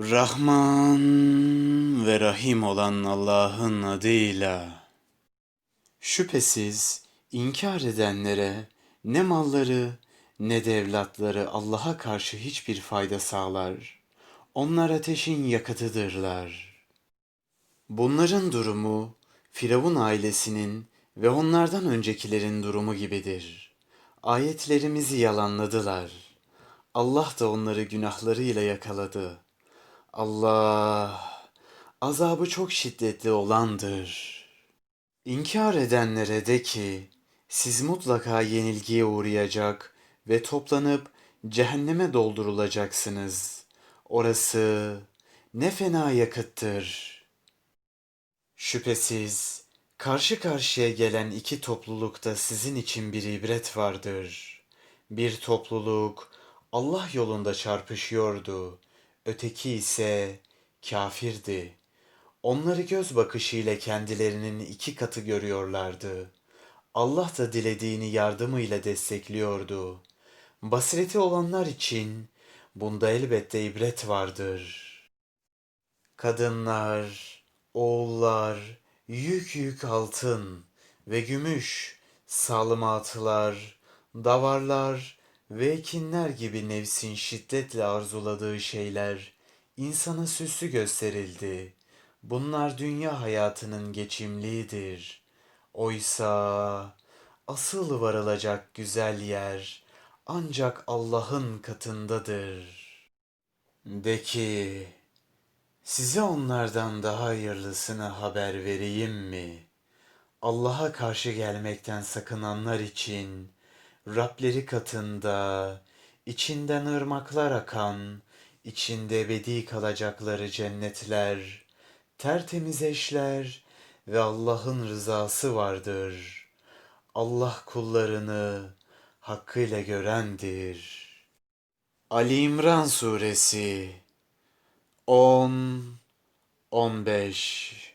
Rahman ve Rahim olan Allah'ın adıyla. Şüphesiz inkar edenlere ne malları ne de Allah'a karşı hiçbir fayda sağlar. Onlar ateşin yakıtıdırlar. Bunların durumu Firavun ailesinin ve onlardan öncekilerin durumu gibidir. Ayetlerimizi yalanladılar. Allah da onları günahlarıyla yakaladı. Allah azabı çok şiddetli olandır. İnkar edenlere de ki siz mutlaka yenilgiye uğrayacak ve toplanıp cehenneme doldurulacaksınız. Orası ne fena yakıttır. Şüphesiz karşı karşıya gelen iki toplulukta sizin için bir ibret vardır. Bir topluluk Allah yolunda çarpışıyordu. Öteki ise kafirdi. Onları göz bakışıyla kendilerinin iki katı görüyorlardı. Allah da dilediğini yardımıyla destekliyordu. Basireti olanlar için bunda elbette ibret vardır. Kadınlar, oğullar, yük yük altın ve gümüş, salmatılar, davarlar ve ekinler gibi nefsin şiddetle arzuladığı şeyler insana süslü gösterildi. Bunlar dünya hayatının geçimliğidir. Oysa asıl varılacak güzel yer ancak Allah'ın katındadır. De ki, Size onlardan daha hayırlısını haber vereyim mi? Allah'a karşı gelmekten sakınanlar için Rableri katında içinden ırmaklar akan, içinde ebedi kalacakları cennetler, tertemiz eşler ve Allah'ın rızası vardır. Allah kullarını hakkıyla görendir. Ali İmran Suresi 10 15